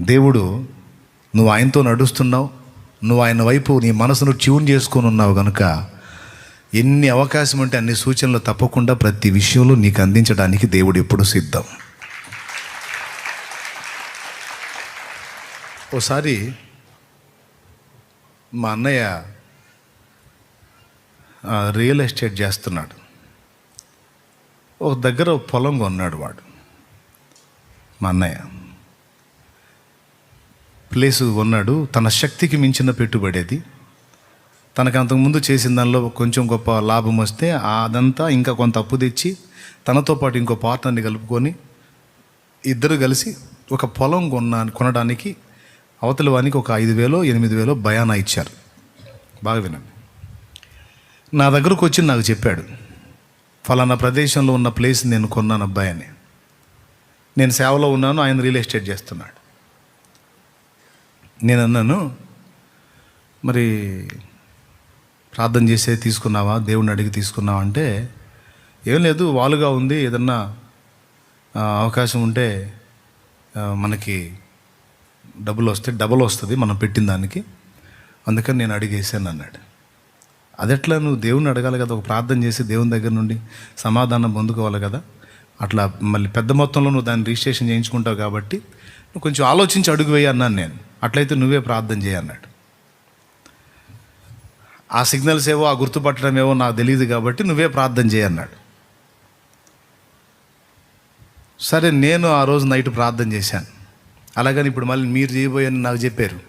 దేవుడు నువ్వు ఆయనతో నడుస్తున్నావు నువ్వు ఆయన వైపు నీ మనసును ట్యూన్ చేసుకొని ఉన్నావు కనుక ఎన్ని అవకాశం ఉంటే అన్ని సూచనలు తప్పకుండా ప్రతి విషయంలో నీకు అందించడానికి దేవుడు ఎప్పుడు సిద్ధం. ఓసారి మా అన్నయ్య రియల్ ఎస్టేట్ చేస్తున్నాడు. ఒక దగ్గర పొలం కొన్నాడు వాడు మా అన్నయ్య. ప్లేసు కొన్నాడు. తన శక్తికి మించిన పెట్టుబడి అది తనకు అంతకుముందు చేసిన దానిలో కొంచెం గొప్ప లాభం వస్తే అదంతా ఇంకా కొంత అప్పు తెచ్చి తనతో పాటు ఇంకో పార్ట్నర్ని కలుపుకొని ఇద్దరు కలిసి ఒక పొలం కొన్నా కొనడానికి అవతల వానికి ఒక ఐదు వేలో ఎనిమిది వేలో భయానా ఇచ్చారు. బాగా వినండి. నా దగ్గరకు వచ్చి నాకు చెప్పాడు ఫలానా ప్రదేశంలో ఉన్న ప్లేస్ నేను కొన్నాను అబ్బాయి అని. నేను సేవలో ఉన్నాను ఆయన రియల్ ఎస్టేట్ చేస్తున్నాడు. నేను అన్నాను మరి ప్రార్థన చేసే తీసుకున్నావా? దేవుణ్ణి అడిగి తీసుకున్నావా? అంటే ఏం లేదు వాలుగా ఉంది ఏదన్నా అవకాశం ఉంటే మనకి డబ్బులు వస్తే డబుల్ వస్తుంది మనం పెట్టిన దానికి. అందుకని నేను అడిగేసాను అన్నాడు. అదెట్లా నువ్వు దేవుణ్ణి అడగాలి కదా ఒక ప్రార్థన చేసి దేవుని దగ్గర నుండి సమాధానం పొందుకోవాలి కదా? అట్లా మళ్ళీ పెద్ద మొత్తంలో నువ్వు దాన్ని రిజిస్ట్రేషన్ చేయించుకుంటావు కాబట్టి నువ్వు కొంచెం ఆలోచించి అడుగు వేయి అన్నాను నేను. అట్లయితే నువ్వే ప్రార్థన చేయన్నాడు ఆ సిగ్నల్స్ ఏవో ఆ గుర్తుపట్టడం ఏవో నాకు తెలియదు కాబట్టి నువ్వే ప్రార్థన చేయన్నాడు సరే నేను ఆ రోజు నైట్ ప్రార్థన చేశాను. అలాగని ఇప్పుడు మళ్ళీ మీరు చేయబోయని నాకు చెప్పారు.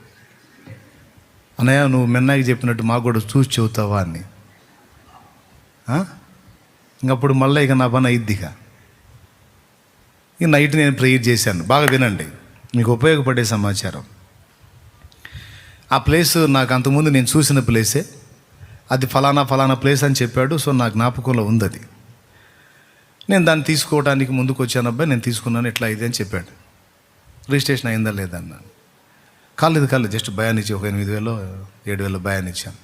అన్నయ్య నువ్వు మిన్నాయికి చెప్పినట్టు మాకు కూడా చూసి చెబుతావా అని. ఇంకప్పుడు మళ్ళీ ఇక నా పని అయిద్దిగా. ఇక నైట్ నేను ప్రేయర్ చేశాను. బాగా వినండి. మీకు ఉపయోగపడే సమాచారం. ఆ ప్లేస్ నాకు అంతకుముందు నేను చూసిన ప్లేసే అది ఫలానా ఫలానా ప్లేస్ అని చెప్పాడు సో నా జ్ఞాపకంలో ఉంది అది. నేను దాన్ని తీసుకోవడానికి ముందుకు వచ్చాను అబ్బాయి నేను తీసుకున్నాను ఇట్లా ఇది అని చెప్పాడు. రిజిస్ట్రేషన్ అయిందా లేదా కాలేదు కాలేదు జస్ట్ భయాన్ని ఇచ్చి ఒక ఎనిమిది వేలు ఏడు వేలు భయాన్ని ఇచ్చాను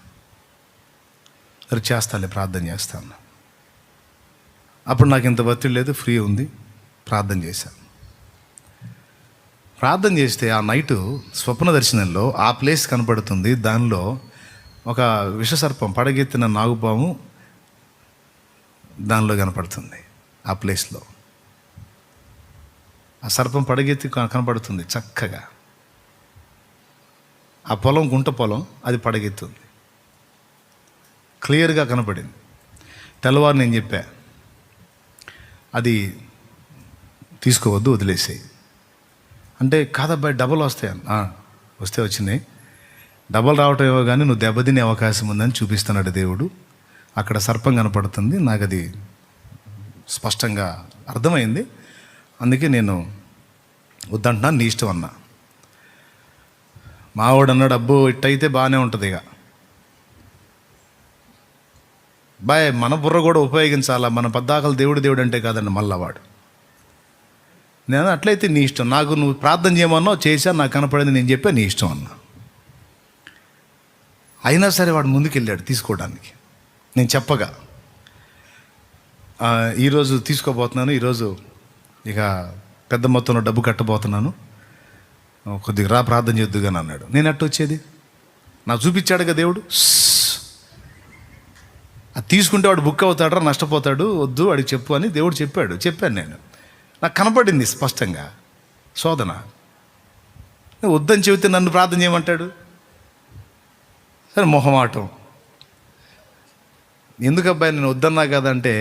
మరి చేస్తాలే ప్రార్థన చేస్తాను అప్పుడు నాకు ఇంత ఒత్తిడి లేదు ఫ్రీ ఉంది ప్రార్థన చేశాను. ప్రార్థన చేస్తే ఆ నైట్ స్వప్న దర్శనంలో ఆ ప్లేస్ కనపడుతుంది. దానిలో ఒక విషసర్పం పడగెత్తిన నాగుపాము దానిలో కనపడుతుంది ఆ ప్లేస్లో. ఆ సర్పం పడగెత్తి కనపడుతుంది చక్కగా. ఆ పొలం గుంట పొలం అది పడగెత్తుంది. క్లియర్గా కనపడింది. తెల్లవారు నేను చెప్పా అది తీసుకోవద్దు వదిలేసేయి. అంటే కాదబ్బాయి డబల్ వస్తాయి వస్తే వచ్చినాయి డబల్ రావటం ఏవో కానీ నువ్వు దెబ్బతినే అవకాశం ఉందని చూపిస్తున్నాడు దేవుడు. అక్కడ సర్పం కనపడుతుంది. నాకు అది స్పష్టంగా అర్థమైంది. అందుకే నేను వద్దంటున్నా నీ ఇష్టం అన్నా. మావాడు అన్నాడు అబ్బో ఇట్టయితే బాగానే ఉంటుంది ఇక బాయ్ మన బుర్ర కూడా ఉపయోగించాలా? మన పద్దాకలు దేవుడు దేవుడు అంటే కాదండి మళ్ళా వాడు నేను అట్లయితే నీ ఇష్టం. నాకు నువ్వు ప్రార్థన చేయమన్నావు చేశా నాకు కనపడింది నేను చెప్పా నీ ఇష్టం అన్నా. అయినా సరే వాడు ముందుకెళ్ళాడు తీసుకోవడానికి. నేను చెప్పగా ఈరోజు తీసుకోబోతున్నాను ఈరోజు ఇక పెద్ద మొత్తంలో డబ్బు కట్టబోతున్నాను. కొద్దిగా రా ప్రార్థన చేద్దుగాని అన్నాడు. నేను అట్ట వచ్చేది? నాకు చూపించాడుగా దేవుడు. అది తీసుకుంటే వాడు బుక్ అవుతాడరా నష్టపోతాడు వద్దు వాడికి చెప్పు అని దేవుడు చెప్పాడు. చెప్పాను నేను. నాకు కనపడింది స్పష్టంగా. శోధన. వద్దని చెబితే నన్ను ప్రార్థన చేయమంటాడు? సరే మొహమాటం. ఎందుకు అబ్బాయి నేను వద్దన్నా కదంటే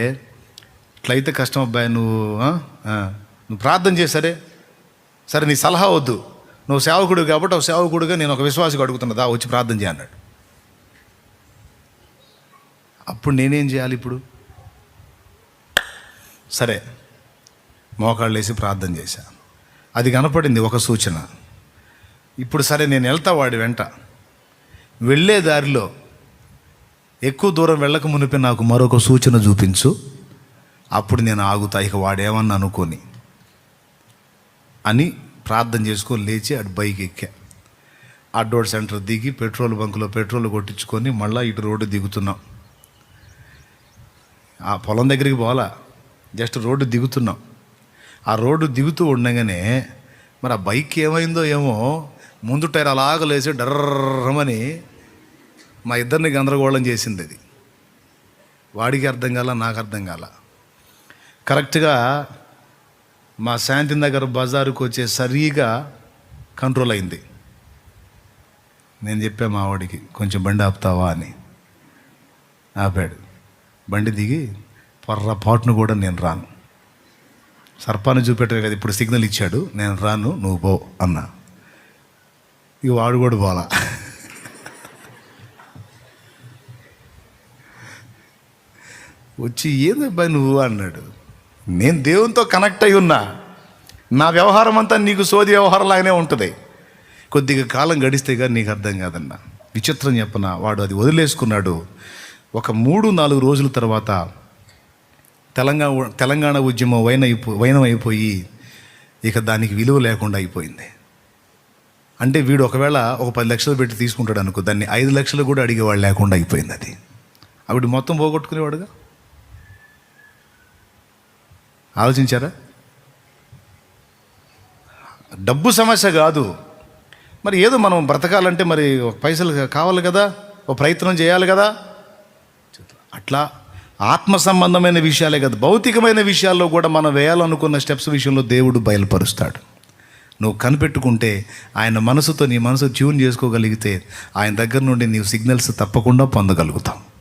ఇట్లయితే కష్టం అబ్బాయి నువ్వు నువ్వు ప్రార్థన చేసరే సరే? నీ సలహా వద్దు. నువ్వు సేవకుడు కాబట్టి ఒక సేవకుడుగా నేను ఒక విశ్వాసకు అడుగుతున్నా దా వచ్చి ప్రార్థన చేయన్నాడు అప్పుడు నేనేం చేయాలి ఇప్పుడు? సరే మోకాళ్ళు వేసి ప్రార్థన చేశా. అది కనపడింది ఒక సూచన. ఇప్పుడు సరే నేను వెళ్తా వాడి వెంట. వెళ్ళే దారిలో ఎక్కువ దూరం వెళ్ళక మునిపి నాకు మరొక సూచన చూపించు. అప్పుడు నేను ఆగుతా ఇక వాడేమన్నా అనుకొని అని ప్రార్థన చేసుకొని లేచి అటు బైక్ ఎక్కా. అడ్డోడ్ సెంటర్ దిగి పెట్రోల్ బంకులో పెట్రోల్ కొట్టించుకొని మళ్ళీ ఇటు రోడ్డు దిగుతున్నాం. ఆ పొలం దగ్గరికి పోలా జస్ట్ రోడ్డు దిగుతున్నాం. ఆ రోడ్డు దిగుతూ ఉండగానే మరి ఆ బైక్ ఏమైందో ఏమో ముందు టైర్ అలాగ లేచి డర్రమని మా ఇద్దరిని గందరగోళం చేసింది అది. వాడికి అర్థం కాల నాకు అర్థం కాల. కరెక్ట్గా మా శాంతి నగర్ బజారుకు వచ్చే సరిగా కంట్రోల్ అయింది. నేను చెప్పా మా వాడికి కొంచెం బండి ఆపుతావా? అని. ఆపాడు. బండి దిగి పొర్రపాటును కూడా నేను రాను. సర్పాన్ని చూపెట్టారు కదా ఇప్పుడు సిగ్నల్ ఇచ్చాడు. నేను రాను నువ్వు పో అన్నా. ఇక వాడు కూడా పోలా. వచ్చి ఏందబ్బాయి నువ్వు? అన్నాడు. నేను దేవునితో కనెక్ట్ అయి ఉన్నా. నా వ్యవహారం అంతా నీకు సోది వ్యవహారంలాగానే ఉంటుంది. కొద్దిగా కాలం గడిస్తే కానీ నీకు అర్థం కాదన్న. విచిత్రం చెప్పన వాడు అది వదిలేసుకున్నాడు. ఒక మూడు నాలుగు రోజుల తర్వాత తెలంగాణ తెలంగాణ ఉద్యమం వైన వైనమైపోయి ఇక దానికి విలువ లేకుండా అయిపోయింది. అంటే వీడు ఒకవేళ ఒక పది లక్షలు పెట్టి తీసుకుంటాడు అనుకో దాన్ని ఐదు లక్షలు కూడా అడిగేవాడు లేకుండా అయిపోయింది అది. ఆవిడ మొత్తం పోగొట్టుకునేవాడుగా? ఆలోచించారా? డబ్బు సమస్య కాదు. మరి ఏదో మనం బ్రతకాలంటే మరి ఒక పైసలు కావాలి కదా ఒక ప్రయత్నం చేయాలి కదా. అట్లా ఆత్మ సంబంధమైన విషయాలే కదా భౌతికమైన విషయాల్లో కూడా మనం వేయాలనుకున్న స్టెప్స్ విషయంలో దేవుడు బయలుపరుస్తాడు. నువ్వు కనిపెట్టుకుంటే ఆయన మనసుతో నీ మనసు ట్యూన్ చేసుకోగలిగితే ఆయన దగ్గర నుండి నీవు సిగ్నల్స్ తప్పకుండా పొందగలుగుతావు.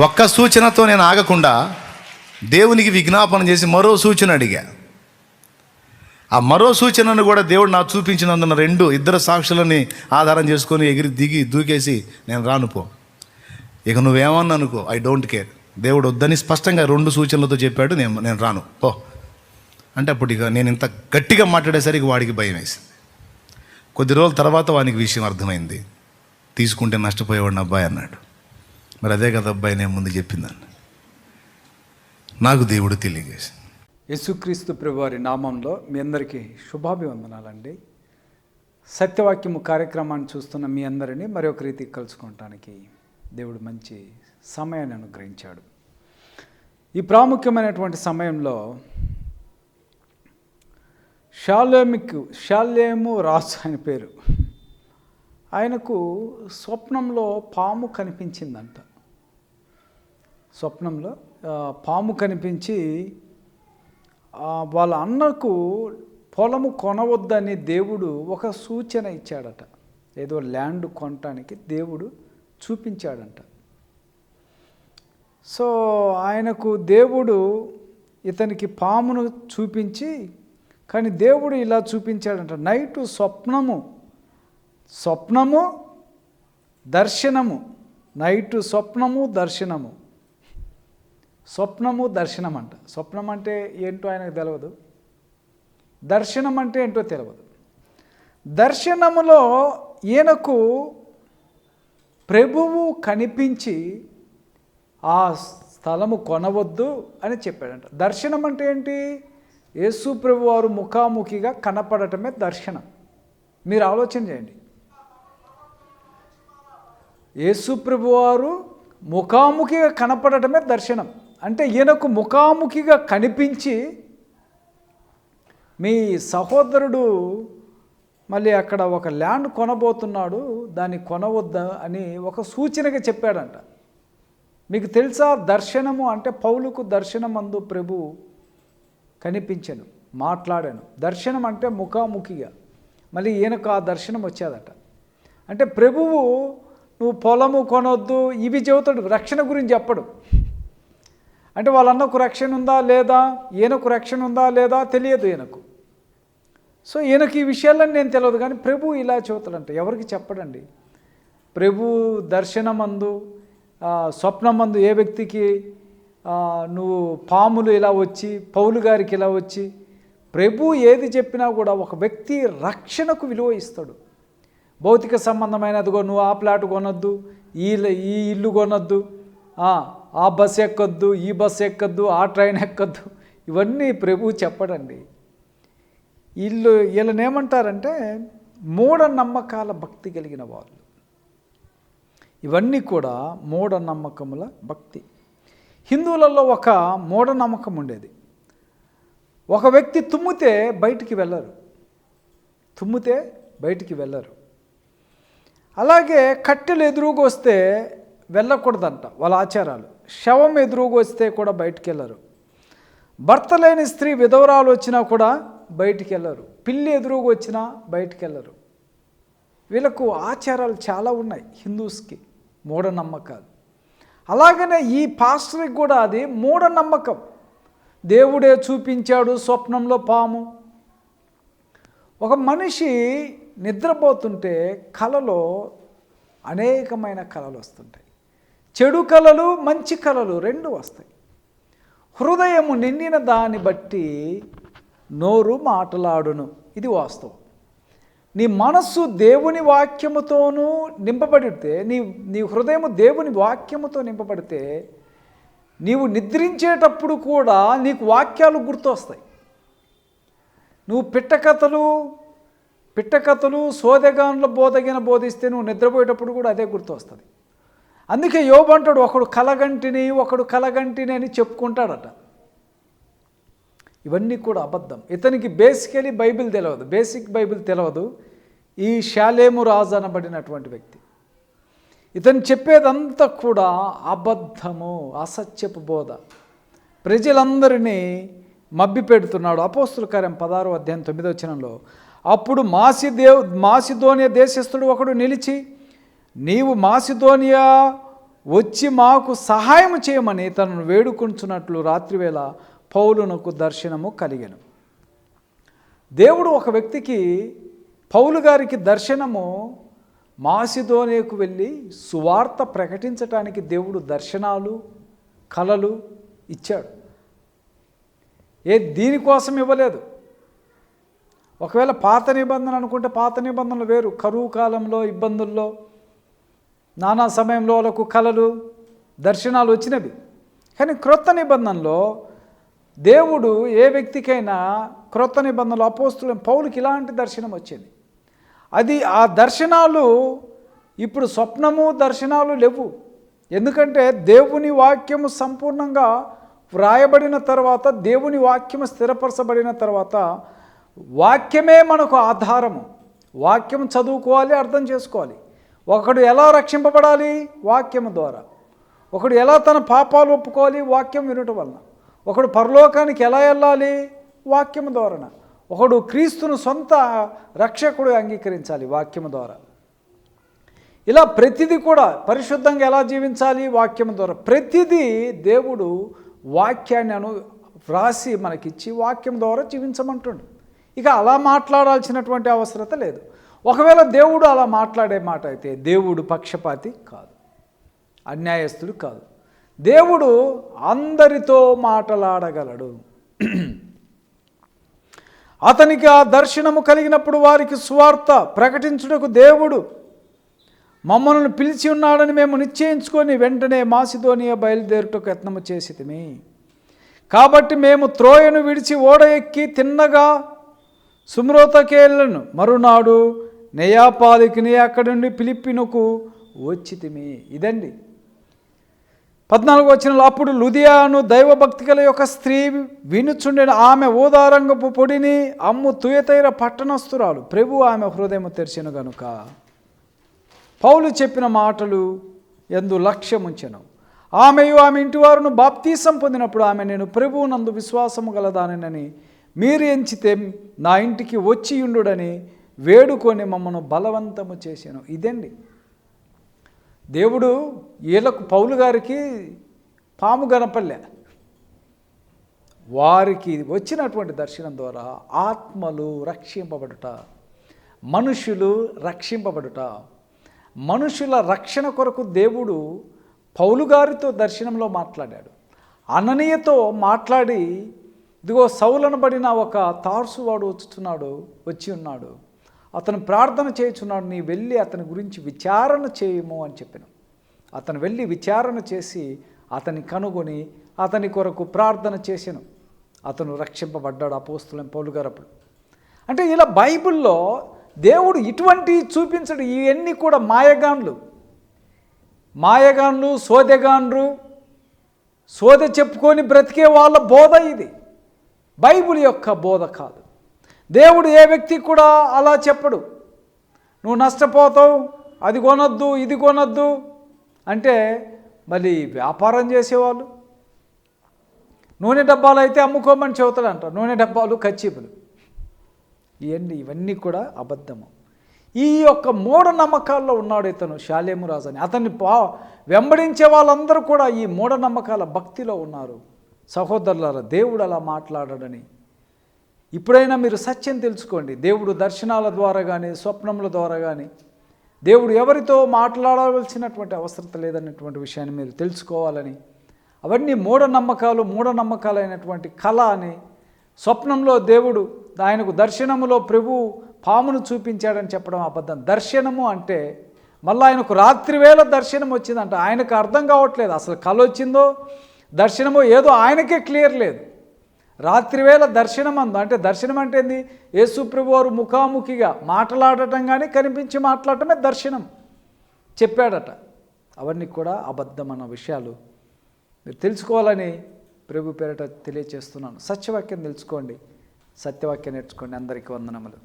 ఒక్క సూచనతో నేను ఆగకుండా దేవునికి విజ్ఞాపన చేసి మరో సూచన అడిగా. ఆ మరో సూచనను కూడా దేవుడు నాకు చూపించినందున రెండు ఇద్దరు సాక్షులని ఆధారం చేసుకొని ఎగిరి దిగి దూకేసి నేను రానుపో ఇక నువ్వేమన్నా అనుకో ఐ డోంట్ కేర్ దేవుడు వద్దని స్పష్టంగా రెండు సూచనలతో చెప్పాడు నేను నేను రాను. పో. అంటే అప్పుడు ఇక నేను ఇంత గట్టిగా మాట్లాడేసరికి వాడికి భయం వేసింది. కొద్ది రోజుల తర్వాత వానికి విషయం అర్థమైంది. తీసుకుంటే నష్టపోయేవాడిని అబ్బాయి అన్నాడు. మరి అదే కదా అబ్బాయి నేను ముందు చెప్పిందని. నాకు దేవుడు తెలియజేసింది. యేసుక్రీస్తు ప్రభువారి నామంలో మీ అందరికీ శుభాభివందనాలండి. సత్యవాక్యము కార్యక్రమాన్ని చూస్తున్న మీ అందరినీ మరొక రీతికి కలుసుకోవటానికి దేవుడు మంచి సమయాన్ని అనుగ్రహించాడు. ఈ ప్రాముఖ్యమైనటువంటి సమయంలో షాలేమికు షాలేము రాజు అని పేరు. ఆయనకు స్వప్నంలో పాము కనిపించిందంట. స్వప్నంలో పాము కనిపించి వాళ్ళ అన్నకు పొలము కొనవద్దని దేవుడు ఒక సూచన ఇచ్చాడట. ఏదో ల్యాండ్ కొనటానికి దేవుడు చూపించాడంట. సో ఆయనకు దేవుడు ఇతనికి పామును చూపించి కానీ దేవుడు ఇలా చూపించాడంట నైటు స్వప్నము స్వప్నము దర్శనము నైటు స్వప్నము దర్శనము. స్వప్నము దర్శనం అంట స్వప్నం అంటే ఏంటో ఆయనకు తెలియదు దర్శనం అంటే ఏంటో తెలియదు దర్శనములో ఈయనకు ప్రభువు కనిపించి ఆ స్థలము కొనవద్దు అని చెప్పాడంట. దర్శనం అంటే ఏంటి? యేసు ప్రభు వారు ముఖాముఖిగా కనపడటమే దర్శనం. మీరు ఆలోచన చేయండి. యేసు ప్రభు వారు ముఖాముఖిగా కనపడటమే దర్శనం. అంటే ఈయనకు ముఖాముఖిగా కనిపించి మీ సహోదరుడు మళ్ళీ అక్కడ ఒక ల్యాండ్ కొనబోతున్నాడు దాన్ని కొనవద్దా అని ఒక సూచనగా చెప్పాడంట. మీకు తెలుసా దర్శనము అంటే పౌలుకు దర్శనమందు ప్రభు కనిపించను మాట్లాడాను. దర్శనం అంటే ముఖాముఖిగా. మళ్ళీ ఈయనకు ఆ దర్శనం వచ్చేదట. అంటే ప్రభువు నువ్వు పొలము కొనొద్దు ఇవి చెబుతాడు రక్షణ గురించి చెప్పడు. అంటే వాళ్ళన్నకు రక్షణ ఉందా లేదా ఈయనకు రక్షణ ఉందా లేదా తెలియదు ఈయనకు. సో ఈయనకి ఈ విషయాలన్నీ నేను తెలియదు కానీ ప్రభు ఇలా చెబుతాడంట. ఎవరికి చెప్పడండి? ప్రభు దర్శనమందు స్వప్నమందు ఏ వ్యక్తికి నువ్వు పాములు ఇలా వచ్చి పౌలు గారికి ఇలా వచ్చి ప్రభు ఏది చెప్పినా కూడా ఒక వ్యక్తి రక్షణకు విలువ ఇస్తాడు. భౌతిక సంబంధమైనదిగో నువ్వు ఆ ప్లాట్ కొనొద్దు ఈ ఈ ఇల్లు కొనొద్దు ఆ, ఆ బస్ ఎక్కొద్దు ఈ బస్ ఎక్కొద్దు ఆ ట్రైన్ ఎక్కొద్దు. ఇవన్నీ ప్రభు చెప్పడండి. వీళ్ళు వీళ్ళని ఏమంటారంటే మూఢనమ్మకాల భక్తి కలిగిన వాళ్ళు. ఇవన్నీ కూడా మూఢనమ్మకముల భక్తి. హిందువులలో ఒక మూఢనమ్మకం ఉండేది. ఒక వ్యక్తి తుమ్మితే బయటికి వెళ్ళరు. తుమ్మితే బయటికి వెళ్ళరు. అలాగే కట్టెలు ఎదురుగా వస్తే వెళ్ళకూడదంట వాళ్ళ ఆచారాలు. శవం ఎదురుగా వస్తే కూడా బయటికి వెళ్ళరు. భర్త లేని స్త్రీ విధవరాలు వచ్చినా కూడా బయటికి వెళ్ళరు పిల్లి ఎదురుగా వచ్చినా బయటికి వెళ్ళరు వీళ్ళకు ఆచారాలు చాలా ఉన్నాయి హిందూస్కి. మూఢనమ్మకాలు. అలాగనే ఈ పాస్టర్కి కూడా అది మూఢనమ్మకం. దేవుడే చూపించాడు స్వప్నంలో పాము. ఒక మనిషి నిద్రపోతుంటే కలలో అనేకమైన కళలు వస్తుంటాయి. చెడు కళలు మంచి కళలు రెండు వస్తాయి. హృదయము నిండిన దాన్ని బట్టి నోరు మాటలాడును. ఇది వాస్తవం. నీ మనస్సు దేవుని వాక్యముతోనూ నింపబడితే నీ నీ హృదయం దేవుని వాక్యముతో నింపబడితే నీవు నిద్రించేటప్పుడు కూడా నీకు వాక్యాలు గుర్తొస్తాయి. నువ్వు పిట్టకథలు పిట్టకథలు సోదెగాన్ల బోధగిన బోధిస్తే నువ్వు నిద్రపోయేటప్పుడు కూడా అదే గుర్తొస్తుంది. అందుకే యోబంటాడు ఒకడు కలగంటిని ఒకడు కలగంటిని అని చెప్పుకుంటాడట. ఇవన్నీ కూడా అబద్ధం. ఇతనికి బేసికలీ బైబిల్ తెలియదు బేసిక్ బైబిల్ తెలియదు ఈ శాలేము రాజు అనబడినటువంటి వ్యక్తి. ఇతను చెప్పేదంతా కూడా అబద్ధము అసత్యపు బోధ. ప్రజలందరినీ మబ్బి పెడుతున్నాడు అపోస్తుల కార్యం పదహారు అధ్యాయం తొమ్మిదో వచనంలో అప్పుడు మాసిదేవ్ మాసిధోనియా దేశస్థుడు ఒకడు నిలిచి నీవు మాసిధోనియా వచ్చి మాకు సహాయం చేయమని తనను వేడుకొంచున్నట్లు రాత్రివేళ పౌలునకు దర్శనము కలిగను. దేవుడు ఒక వ్యక్తికి పౌలు గారికి దర్శనము మాసిదోనేకు వెళ్ళి సువార్త ప్రకటించటానికి దేవుడు దర్శనాలు కలలు ఇచ్చాడు. ఏ దీనికోసం ఇవ్వలేదు. ఒకవేళ పాత నిబంధన అనుకుంటే పాత నిబంధనలు వేరు. కరువు కాలంలో ఇబ్బందుల్లో నానా సమయంలో వాళ్ళకు కళలు దర్శనాలు వచ్చినవి. కానీ క్రొత్త నిబంధనలో దేవుడు ఏ వ్యక్తికైనా క్రొత్త నిబంధనలు అపోస్తులు పౌలకి ఇలాంటి దర్శనం వచ్చింది. అది ఆ దర్శనాలు ఇప్పుడు స్వప్నము దర్శనాలు లేవు. ఎందుకంటే దేవుని వాక్యము సంపూర్ణంగా వ్రాయబడిన తర్వాత దేవుని వాక్యము స్థిరపరచబడిన తర్వాత వాక్యమే మనకు ఆధారము. వాక్యం చదువుకోవాలి అర్థం చేసుకోవాలి. ఒకడు ఎలా రక్షింపబడాలి? వాక్యము ద్వారా. ఒకడు ఎలా తన పాపాలు ఒప్పుకోవాలి? వాక్యం వినటం వలన. ఒకడు పరలోకానికి ఎలా వెళ్ళాలి? వాక్యము ద్వారా ఒకడు క్రీస్తును సొంత రక్షకుడు అంగీకరించాలి వాక్యము ద్వారా. ఇలా ప్రతిదీ కూడా పరిశుద్ధంగా ఎలా జీవించాలి? వాక్యం ద్వారా. ప్రతిదీ దేవుడు వాక్యాన్ని అను వ్రాసి మనకిచ్చి వాక్యం ద్వారా జీవించమంటుండు. ఇక అలా మాట్లాడాల్సినటువంటి అవసరత లేదు. ఒకవేళ దేవుడు అలా మాట్లాడే మాట అయితే దేవుడు పక్షపాతి కాదు. అన్యాయస్తుడు కాదు. దేవుడు అందరితో మాట్లాడగలడు. అతనికి ఆ దర్శనము కలిగినప్పుడు వారికి స్వార్థ ప్రకటించుటకు దేవుడు మమ్మల్ని పిలిచి ఉన్నాడని మేము నిశ్చయించుకొని వెంటనే మాసిధోనియ బయలుదేరుటకు యత్నము చేసితిమి. కాబట్టి మేము త్రోయను విడిచి ఓడ ఎక్కి తిన్నగా సుమ్రోతకేళ్ళను మరునాడు నెయాపాలికిని అక్కడి నుండి పిలిపినకు వచ్చితిమి. ఇదండి పద్నాలుగు వచ్చిన అప్పుడు లుధియాను దైవభక్తి కల యొక్క స్త్రీ వినుచుండిన. ఆమె ఓదారంగపు పొడిని అమ్ము తుయతైర పట్టణస్తురాలు ప్రభు ఆమె హృదయం తెరిచిన గనుక. పౌలు చెప్పిన మాటలు ఎందు లక్ష్యముంచెను. ఆమెయు ఆమె ఇంటి వారును బాప్తీసం పొందినప్పుడు ఆమె నేను ప్రభువు నందు విశ్వాసము గలదానని మీరు ఎంచితే నా ఇంటికి వచ్చి ఉండుడని వేడుకొని మమ్మను బలవంతము చేశాను ఇదండి. దేవుడు వీళ్ళకు పౌలు గారికి పాము గనపల్లె వారికి వచ్చినటువంటి దర్శనం ద్వారా ఆత్మలు రక్షింపబడుట మనుషులు రక్షింపబడుట మనుషుల రక్షణ కొరకు దేవుడు పౌలు గారితో దర్శనంలో మాట్లాడాడు. అననీయతో మాట్లాడి ఇదిగో సౌలనబడిన ఒక తార్సువాడు వచ్చుతున్నాడు వచ్చి ఉన్నాడు. అతను ప్రార్థన చేయుచున్నాడు నీ వెళ్ళి అతని గురించి విచారణ చేయము అని చెప్పిన. అతను వెళ్ళి విచారణ చేసి అతని కనుగొని అతని కొరకు ప్రార్థన చేసాను అతను రక్షింపబడ్డాడు అపోస్తులం పౌలు గారు అప్పుడు. అంటే ఇలా బైబిల్లో దేవుడు ఇటువంటి చూపించడు ఇవన్నీ కూడా మాయగాన్లు. మాయగాన్లు సోదెగాన్లు సోదె చెప్పుకొని బ్రతికే వాళ్ళ బోధ ఇది. బైబిల్ యొక్క బోధ కాదు. దేవుడు ఏ వ్యక్తికి కూడా అలా చెప్పడు. నువ్వు నష్టపోతావు అది కొనొద్దు ఇది కొనొద్దు అంటే మరి వ్యాపారం చేసేవాళ్ళు. నూనె డబ్బాలు అయితే అమ్ముకోమని చెబుతాడంట నూనె డబ్బాలు కచ్చిపులు ఇవన్నీ ఇవన్నీ కూడా అబద్ధము. ఈ యొక్క మూఢనమ్మకాల్లో ఉన్నాడు ఇతను శాలేమురాజు అని. అతన్ని పా వెంబడించే వాళ్ళందరూ కూడా ఈ మూఢనమ్మకాల భక్తిలో ఉన్నారు. సహోదరులారా దేవుడు అలా మాట్లాడడని ఇప్పుడైనా మీరు సత్యం తెలుసుకోండి. దేవుడు దర్శనాల ద్వారా కానీ స్వప్నముల ద్వారా కానీ దేవుడు ఎవరితో మాట్లాడవలసినటువంటి అవసరం లేదన్నటువంటి విషయాన్ని మీరు తెలుసుకోవాలని అవన్నీ మూఢనమ్మకాలు మూఢనమ్మకాలైనటువంటి కళ అని స్వప్నంలో దేవుడు ఆయనకు దర్శనములో ప్రభు పామును చూపించాడని చెప్పడం అబద్ధం. దర్శనము అంటే మళ్ళీ ఆయనకు రాత్రివేళ దర్శనం వచ్చిందంట. ఆయనకు అర్థం కావట్లేదు. అసలు కళ వచ్చిందో దర్శనమో ఏదో ఆయనకే క్లియర్ లేదు. రాత్రివేళ దర్శనం అందు అంటే దర్శనం అంటే ఏంది యేసుప్రభు వారు ముఖాముఖిగా మాట్లాడటం కానీ కనిపించి మాట్లాడటమే దర్శనం. చెప్పాడట. అవన్నీ కూడా అబద్ధం అన్న విషయాలు. మీరు తెలుసుకోవాలని ప్రభు పేరట తెలియచేస్తున్నాను. సత్యవాక్యం తెలుసుకోండి. సత్యవాక్యం నేర్చుకోండి. అందరికీ వందనములు.